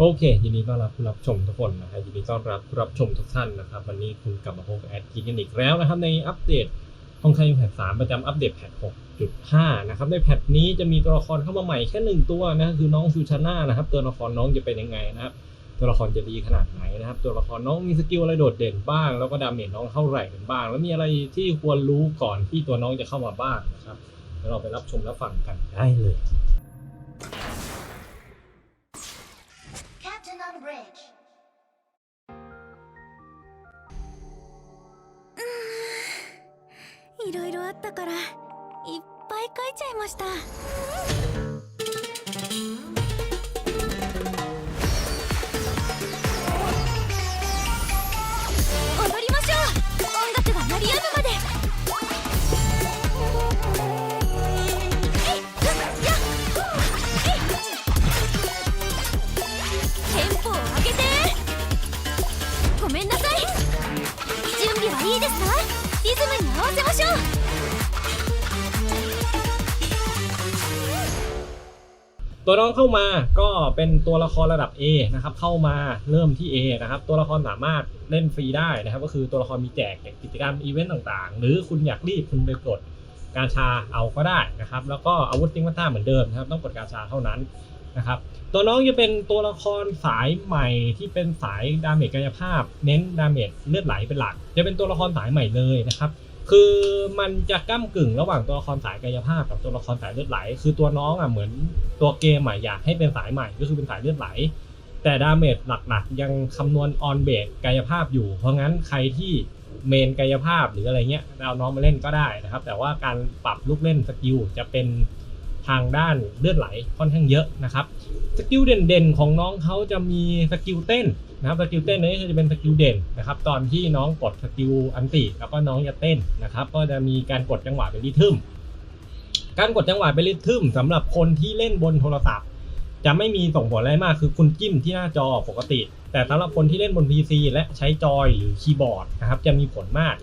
โอเคยินดีต้อนรับผู้รับชมทุกคนนะครับยินดีต้อนรับผู้รับชมทุกท่านนะครับ วันนี้คุณกลับมาพบกับแอดกินกันอีกแล้วนะครับ ในอัปเดตของไทยแพทสามประจำอัปเดตแพท6.5นะครับในแพทนี้จะมีตัวละครเข้ามาใหม่แค่หนึ่งตัวนะคือน้องซูชาน่านะครับ ตัวละครน้องจะเป็นยังไงนะครับ ตัวละครจะดีขนาดไหนนะครับ ตัวละครน้องมีสกิลอะไรโดดเด่นบ้าง แล้วก็ดาเมจน้องเท่าไหร่กันบ้าง แล้วมีอะไรที่ควรรู้ก่อนที่ตัวน้องจะเข้ามาบ้างนะครับเดี๋ยวเราไปรับชมและฟังกันได้เลย いっぱい書いちゃいました。踊りましょう。音楽が鳴り止むまで。テンポを上げて。ごめんなさい。準備はいいですか？リズムに合わせましょう。 ตัวน้องเข้ามาก็เป็นตัวละครระดับ A นะครับเข้ามาเริ่มที่ A นะครับตัวละครสามารถเล่นฟรีได้นะครับ ก็คือตัวละครมีแจกกิจกรรมอีเวนต์ต่างๆ หรือคุณอยากรีบคุณไปกดการชาเอาก็ได้นะครับ แล้วก็อาวุธติ้งมัตตาเหมือนเดิมนะครับต้องกดการชาเท่านั้นนะครับตัวน้องจะเป็นตัวละครสายใหม่ที่เป็นสายดาเมจกายภาพ เน้นดาเมจเลือดไหลเป็นหลัก จะเป็นตัวละครสายใหม่เลยนะครับ คือมันจะก้ากึ่งระหว่างตัวละครสายกายภาพกับตัวละครสายเลือดไหล คือตัวน้องอะเหมือนตัวเกมอะอยากให้เป็นสายใหม่ก็คือเป็นสายเลือดไหล แต่ดาเมจหลักๆ ยังคำนวณออนเบสกายภาพอยู่ เพราะงั้นใครที่เมนกายภาพหรืออะไรเงี้ยเอาน้องมาเล่นก็ได้นะครับ แต่ว่าการปรับลูกเล่นสกิลจะเป็นทางด้านเลือดไหลค่อนข้างเยอะนะครับ สกิลเด่นๆของน้องเขาจะมีสกิลเต้น นะครับสกิลเต้นนี้จะเป็นสกิลเด่นนะครับตอนที่น้องกดสกิลอันติแล้วก็น้องจะเต้นนะครับก็จะมีการกดจังหวะเป็นริทึมการกดจังหวะเป็นริทึมสำหรับคนที่เล่นบนโทรศัพท์ จะไม่มีส่งผลอะไรมากคือคุณจิ้มที่หน้าจอปกติ แต่สำหรับคนที่เล่นบน PC และใช้จอยหรือคีย์บอร์ดนะครับจะมีผลมาก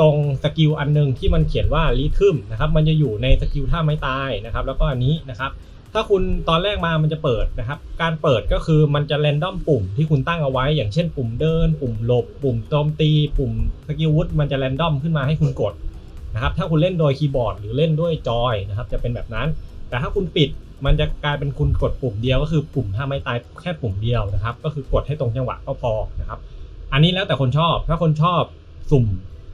ตรงสกิลอันหนึงที่มันเขียนว่าริทึมนะครับมันจะอยู่ในสกิลท่าไม้ตายนะครับแล้วก็อันนี้นะครับ ถ้าคุณตอนแรกมามันจะเปิดนะครับ การเปิดก็คือมันจะแรนดอมปุ่มที่คุณตั้งเอาไว้ อย่างเช่นปุ่มเดิน ปุ่มหลบ ปุ่มโจมตี ปุ่มสกิลวุฒมันจะแรนดอมขึ้นมาให้คุณกดนะครับ ถ้าคุณเล่นโดยคีย์บอร์ดหรือเล่นด้วยจอยนะครับ จะเป็นแบบนั้น แต่ถ้าคุณปิดมันจะกลายเป็นคุณกดปุ่มเดียวก็คือปุ่มห้าไม่ตายแค่ปุ่มเดียวนะครับ ก็คือกดให้ตรงจังหวะก็พอนะครับ อันนี้แล้วแต่คนชอบ ถ้าคนชอบสุ่ม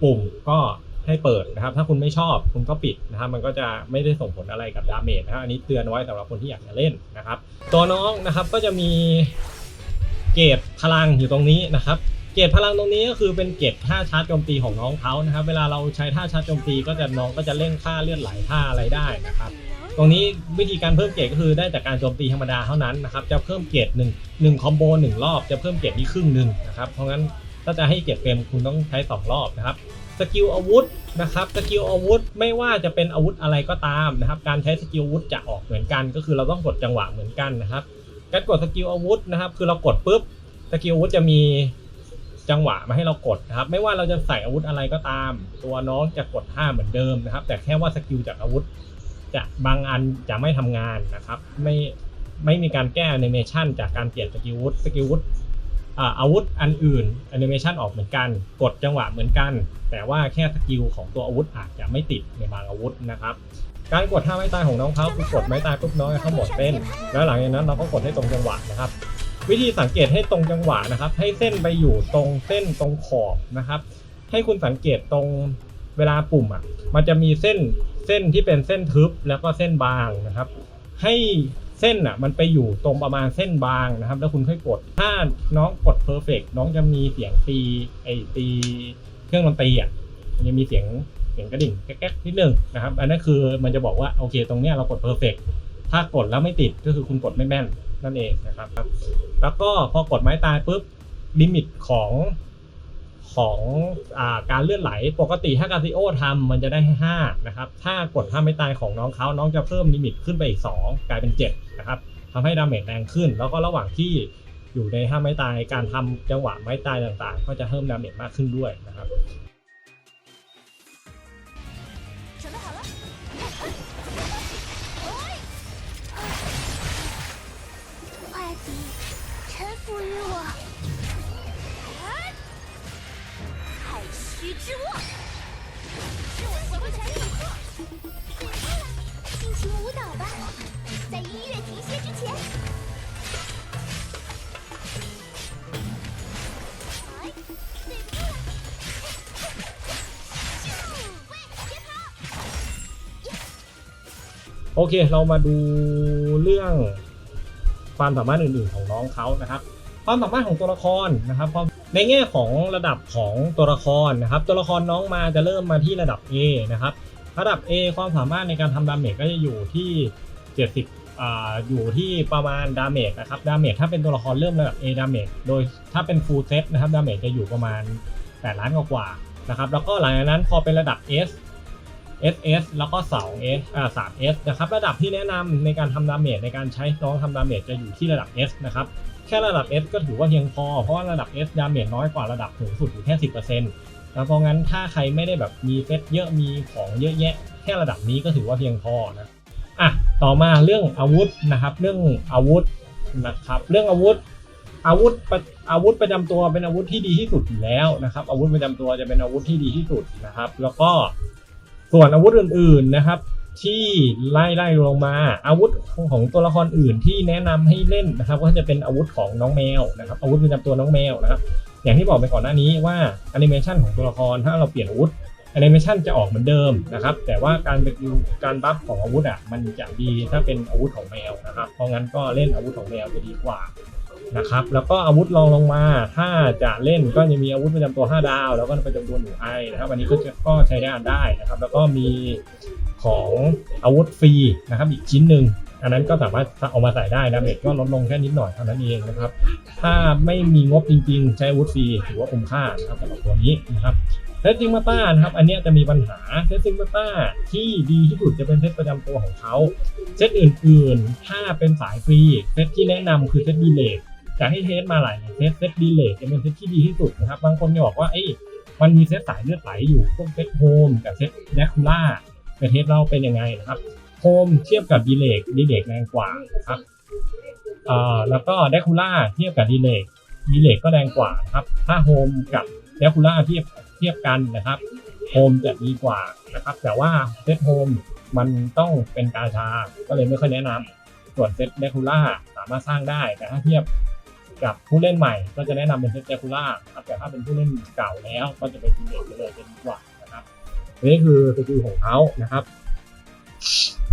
ปุ่มก็ ให้เปิดนะครับ ถ้าคุณไม่ชอบคุณก็ปิดนะครับ มันก็จะไม่ได้ส่งผลอะไรกับดาเมจนะครับอันนี้เตือนไว้สำหรับคนที่อยากจะเล่นนะครับ ตัวน้องนะครับก็จะมีเกรดพลังอยู่ตรงนี้นะครับ เกรดพลังตรงนี้ก็คือเป็นเกรดท่าชาร์จโจมตีของน้องเขานะครับ เวลาเราใช้ท่าชาร์จโจมตีก็จะน้องก็จะเร่งค่าเลือดไหลท่าอะไรได้นะครับตรงนี้วิธีการเพิ่มเกรดก็คือได้จากการโจมตีธรรมดาเท่านั้นนะครับจะเพิ่มเกรดหนึ่งหนึ่งคอมโบหนึ่งรอบจะเพิ่มเกรดนี้ครึ่งหนึ่งนะครับเพราะงั้นถ้าจะให้เกรดเต็มคุณต้องใช้สองรอบนะครับ สกิลอาวุธนะครับสกิลอาวุธไม่ว่าจะเป็นอาวุธอะไรก็ตามนะครับ การใช้สกิลอาวุธจะออกเหมือนกัน ก็คือเราต้องกดจังหวะเหมือนกันนะครับ การกดสกิลอาวุธนะครับ คือเรากดปุ๊บสกิลอาวุธจะมีจังหวะมาให้เรากดนะครับ ไม่ว่าเราจะใส่อาวุธอะไรก็ตาม ตัวน้องจะกดท่าเหมือนเดิมนะครับ แต่แค่ว่าสกิลจากอาวุธ จะบางอันจะไม่ทำงานนะครับ ไม่ไม่มีการแก้แอนิเมชันจากการเปลี่ยนสกิลอาวุธสกิลอาวุธ อาวุธอันอื่นแอนิเมชันออกเหมือนกัน กดจังหวะเหมือนกัน แต่ว่าแค่สกิลของตัวอาวุธอาจจะไม่ติดในบางอาวุธนะครับการกดท่าไม้ตายของน้องเขาคือกดไม้ตายปุ๊บน้องเขาหมดเส้น แล้วหลังจากนั้นเราก็กดให้ตรงจังหวะนะครับ วิธีสังเกตให้ตรงจังหวะนะครับ ให้เส้นไปอยู่ตรงเส้นตรงขอบนะครับ ให้คุณสังเกตตรงเวลาปุ่มอะมันจะมีเส้นเส้นที่เป็นเส้นทึบแล้วก็เส้นบางนะครับ ให้ เส้นอะมันไปอยู่ตรงประมาณเส้นบางนะครับ แล้วคุณค่อยกด ถ้าน้องกดเพอร์เฟกน้องจะมีเสียงตีไอตีเครื่องดนตรีอะมันจะมีเสียงเสียงกระดิ่งแก๊กๆนิดนึงนะครับ อันนั้นคือมันจะบอกว่าโอเคตรงเนี้ยเรากดเพอร์เฟกถ้ากดแล้วไม่ติดก็คือคุณกดไม่แม่นนั่นเองนะครับ แล้วก็พอกดไม้ตายปุ๊บลิมิตของของอาการเลื่อนไหลปกติถ้ากาซิโอทำมันจะได้ให้านะครับ ถ้ากดท่าไม่ตายของน้องเขาน้องจะเพิ่มลิมิตขึ้นไปอีก 2 กลายเป็น 7 นะครับทำให้ดาเมจแรงขึ้น แล้วก็ระหว่างที่อยู่ในท่าไม้ตายการทำจังหวะไม้ตายต่างๆ ก็จะเพิ่มดาเมจมากขึ้นด้วยนะครับ โอเค เรามาดูเรื่องความสามารถอื่นๆของน้องเขานะครับ ความสามารถของตัวละครนะครับความในแง่ของระดับของตัวละครนะครับ ตัวละครน้องมาจะเริ่มมาที่ระดับ A นะครับ ระดับ A ความสามารถในการทำดาเมจก็จะอยู่ที่ 70อ่าอยู่ที่ประมาณดาเมจนะครับ ดาเมจถ้าเป็นตัวละครเริ่มระดับ A ดาเมจโดยถ้าเป็น full set นะครับ ดาเมจจะอยู่ประมาณ8ล้านกว่านะครับ แล้วก็หลังจากนั้นพอเป็นระดับ S SS แล้วก็ 2S อ่า 3S นะครับระดับที่แนะนำในการทำดาเมจในการใช้น้องทำดาเมจจะอยู่ที่ระดับ S นะครับแค่ระดับ S ก็ถือว่าเพียงพอ เพราะว่าระดับ S ดาเมจน้อยกว่าระดับสูงสุดอยู่แค่ 10%นะเพราะงั้นถ้าใครไม่ได้แบบมีเซตเยอะมีของเยอะแยะ แค่ระดับนี้ก็ถือว่าเพียงพอนะอะต่อมาเรื่องอาวุธนะครับเรื่องอาวุธนะครับเรื่องอาวุธอาวุธประอาวุธประจำตัวเป็นอาวุธที่ดีที่สุดอยู่แล้วนะครับอาวุธประจำตัวจะเป็นอาวุธที่ดีที่สุดนะครับ แล้วก็ ส่วนอาวุธอื่นๆนะครับ ที่ไล่ไล่ลงมา อาวุธของตัวละครอื่นที่แนะนำให้เล่นนะครับ ก็จะเป็นอาวุธของน้องแมวนะครับ อาวุธประจำตัวน้องแมวนะครับ อย่างที่บอกไปก่อนหน้านี้ว่าแอนิเมชันของตัวละครถ้าเราเปลี่ยนอาวุธแอนิเมชันจะออกเหมือนเดิมนะครับ แต่ว่าการเป็นการบัฟของอาวุธอะมันจะดีถ้าเป็นอาวุธของแมวนะครับ เพราะงั้นก็เล่นอาวุธของแมวจะดีกว่า นะครับ แล้วก็อาวุธรองลงมา ถ้าจะเล่นก็จะมีอาวุธประจำตัว 5 ดาว แล้วก็ประจำตัวหนูไอนะครับ อันนี้ก็จะก็ใช้ได้ได้นะครับ แล้วก็มีของอาวุธฟรีนะครับ อีกชิ้นหนึ่งอันนั้นก็สามารถเอามาใส่ได้นะเมจก็ลดลงแค่นิดหน่อยเท่านั้นเองนะครับ ถ้าไม่มีงบจริง ๆ ใช้อาวุธฟรีถือว่าคุ้มค่านะครับสำหรับตัวนี้นะครับเซตซิงมาต้านะครับ อันนี้จะมีปัญหาเซตซิงมาต้าที่ดีที่สุดจะเป็นเซตประจำตัวของเขา เซตอื่นๆ ถ้าเป็นสายฟรี เซตที่แนะนำคือเซตดีเลย์ จะให้เทสมาหลายเซตเซตดีเลยจะเป็นเซตที่ดีที่สุดนะครับ บางคนจะบอกว่าเอ้ยมันมีเซตสายเลือดไหลอยู่พวกเซตโฮมกับเซตแดคูล่าไปเทสเราเป็นยังไงนะครับโฮมเทียบกับดีเลยดีเลยแรงกว่านะครับอ่อแล้วก็แดคูล่าเทียบกับดีเลยดีเลยก็แรงกว่านะครับถ้าโฮมกับแดคูล่าเทียบเทียบกันนะครับโฮมจะดีกว่านะครับแต่ว่าเซตโฮมมันต้องเป็นกาชา ก็เลยไม่ค่อยแนะนำส่วนเซตแดคูล่าสามารถสร้างได้แต่ถ้าเทียบ กับผู้เล่นใหม่ ก็จะแนะนำเป็นเซตแจคูล่าครับแต่ถ้าเป็นผู้เล่นเก่าแล้ว ก็จะเป็นทีเด็กไปเลยจะดีกว่านะครับนี่คือสกิลของเขานะครับ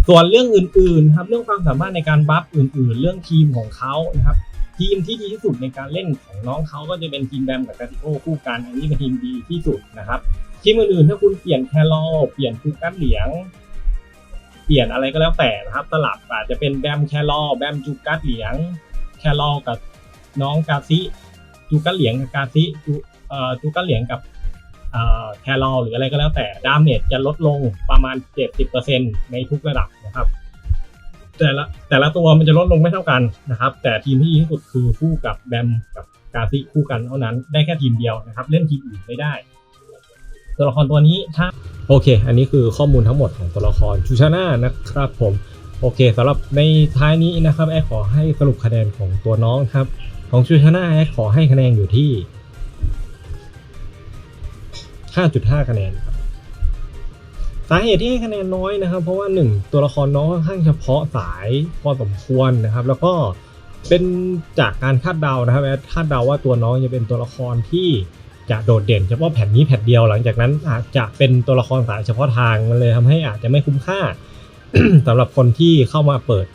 ส่วนเรื่องอื่นๆครับเรื่องความสามารถในการบัฟอื่น ๆ เรื่องทีมของเขานะครับทีมที่ดีที่สุดในการเล่นของน้องเขาก็จะเป็นทีมแบมกับกาติโอคู่กันอันนี้เป็นทีมดีที่สุดนะครับทีมอื่นๆถ้าคุณเปลี่ยนแคลอเปลี่ยนคูกัสเหลียง เปลี่ยนอะไรก็แล้วแต่นะครับสลับอาจจะเป็นแบมแคลอแบมจูกัสเหลียง แคลอกับ น้องกาซิจูกัสเหลียงกับกาซิจูเอ่อจูกัสเหลียงกับเอ่อแคลอหรืออะไรก็แล้วแต่ดาเมจจะลดลงประมาณ 70%ในทุกระดับนะครับ แต่ละแต่ละตัวมันจะลดลงไม่เท่ากันนะครับ แต่ทีมที่ดีที่สุดคือคู่กับแบมกับกาซิคู่กันเท่านั้นได้แค่ทีมเดียวนะครับ เล่นทีมอื่นไม่ได้ตัวละครตัวนี้ถ้าโอเค อันนี้คือข้อมูลทั้งหมดของตัวละครชูชาน่านะครับผม โอเคสำหรับในท้ายนี้นะครับแอขอให้สรุปคะแนนของตัวน้องครับ ของชูชน่าแอดขอให้คะแนนอยู่ที่ 5.5 คะแนนครับสาเหตุที่ให้คะแนนน้อยนะครับ เพราะว่า 1 ตัวละครน้องค่อนข้างเฉพาะสายพอสมควรนะครับ แล้วก็เป็นจากการคาดเดานะครับแอดคาดเดาว่าตัวน้องจะเป็นตัวละครที่จะโดดเด่นเฉพาะแผ่นนี้แผ่นเดียวหลังจากนั้นอาจจะเป็นตัวละครสายเฉพาะทางมันเลยทำให้อาจจะไม่คุ้มค่าสำหรับคนที่เข้ามาเปิด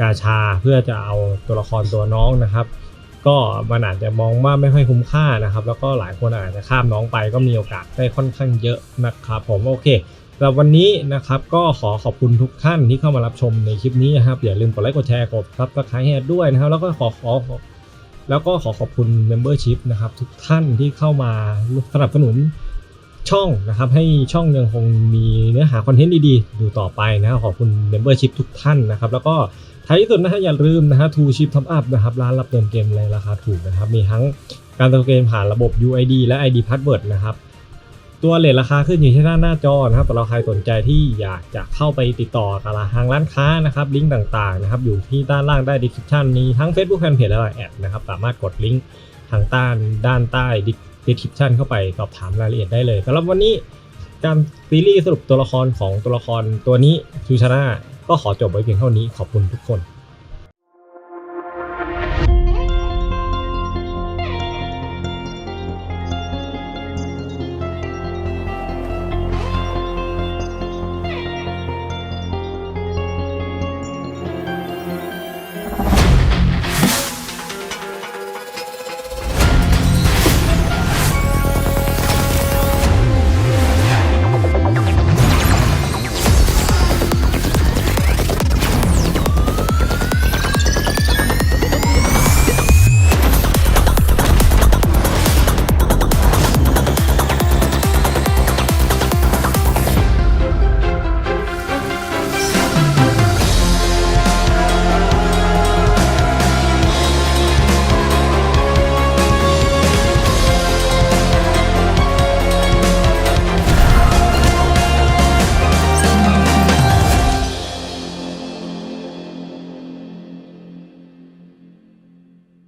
กาชาเพื่อจะเอาตัวละครตัวน้องนะครับ ก็มันอาจจะมองว่าไม่ค่อยคุ้มค่านะครับ แล้วก็หลายคนอาจจะข้ามน้องไปก็มีโอกาสได้ค่อนข้างเยอะนะครับผมโอเคสำหรับวันนี้นะครับก็ขอขอบคุณทุกท่านที่เข้ามารับชมในคลิปนี้นะครับ อย่าลืมกดไลค์กดแชร์กดซับสไครต์ให้ด้วยนะครับ แล้วก็ขอขอแล้วก็ขอขอบคุณ Membership นะครับทุกท่านที่เข้ามาสนับสนุน ช่องนะครับให้ช่องยังคงมีเนื้อหาคอนเทนต์ดีๆ อยู่ต่อไปนะขอบคุณ Membership ทุกท่านนะครับแล้วก็ท้ายที่สุดนะฮะอย่าลืมนะฮะ Two Chip Top Up นะครับร้านรับเติมเกมในราคาถูกนะครับมีทั้งการเติมเกมผ่านระบบ UID และ ID Password นะครับตัวเลทราคาขึ้นอยู่ที่ด้าหน้าจอนะครับสำหรับใครสนใจที่อยากจะเข้าไปติดต่อกับทางร้านค้านะครับลิงก์ต่างๆนะครับอยู่ที่ด้านล่างได้ description มีทั้ง Facebook Fanpage และ Line แอดนะครับสามารถกดลิงก์ทางใต้ด้านใต้ description เข้าไปสอบถามรายละเอียดได้เลยสำหรับวันนี้การซีรีส์สรุปตัวละครของตัวละครตัวนี้ชูชนาก็ขอจบไว้เพียงเท่านี้ขอบคุณทุกคน